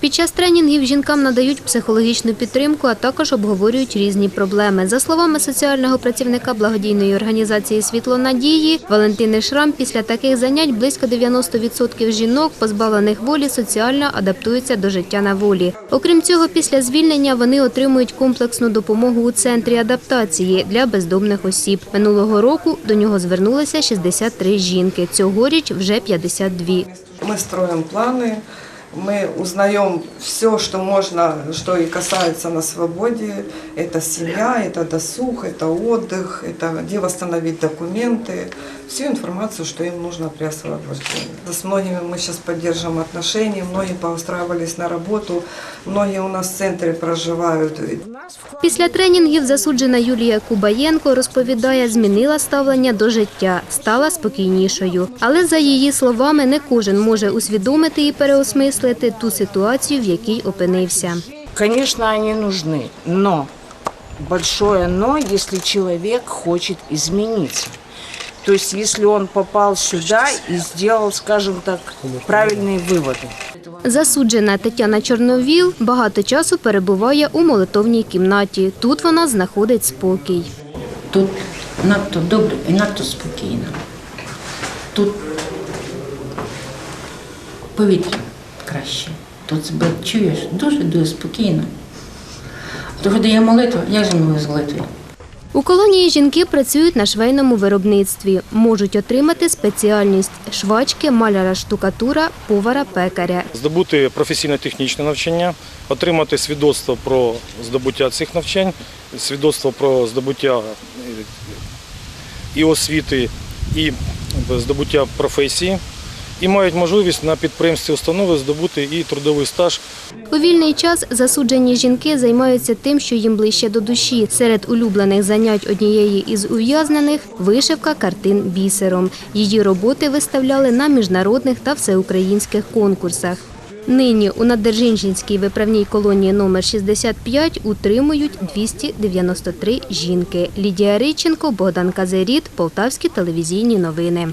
Під час тренінгів жінкам надають психологічну підтримку, а також обговорюють різні проблеми. За словами соціального працівника благодійної організації Світло надії Валентини Шрам, після таких занять близько 90% жінок, позбавлених волі, соціально адаптуються до життя на волі. Окрім цього, після звільнення вони отримують комплексну допомогу у центрі адаптації для бездомних осіб. Минулого року до нього звернулися 63 жінки. Цьогоріч вже 52. Мы строим планы, мы узнаем все, что можно, что и касается на свободе. Это семья, это досуг, это отдых, это где восстановить документы, всю информацию, что им нужно при освобождении. С многими мы сейчас поддерживаем отношения, многие поустраивались на работу, многие у нас в центре проживают. Після тренінгів засуджена Юлія Кубаєнко розповідає, змінила ставлення до життя, стала спокійнішою. Але за її словами, не кожен може усвідомити і переосмислити ту ситуацію, в якій опинився. Конечно, они нужны, но большое но, если человек хочет измениться. То есть, если он попал сюда и сделал, скажем так, правильные выводы. Засуджена Тетяна Чорновіл багато часу перебуває у молитовній кімнаті. Тут вона знаходить спокій. Тут надто добре і надто спокійно. Тут повітря краще. Тут себе чуєш дуже-дуже спокійно. Того дає молитва, як же ми без молитви? У колонії жінки працюють на швейному виробництві. Можуть отримати спеціальність швачки, маляра штукатура, повара, пекаря. здобути професійно-технічне навчання, отримати свідоцтво про здобуття цих навчань, свідоцтво про здобуття е, і освіти, і здобуття професії, і мають можливість на підприємстві установи здобути і трудовий стаж У вільний час засуджені жінки займаються тим, що їм ближче до душі. Серед улюблених занять однієї із ув'язнених – вишивка картин бісером. Її роботи виставляли на міжнародних та всеукраїнських конкурсах. Нині у Наддержинчинській виправній колонії номер 65 утримують 293 жінки. Лідія Риченко, Богдан Казеріт, Полтавські телевізійні новини.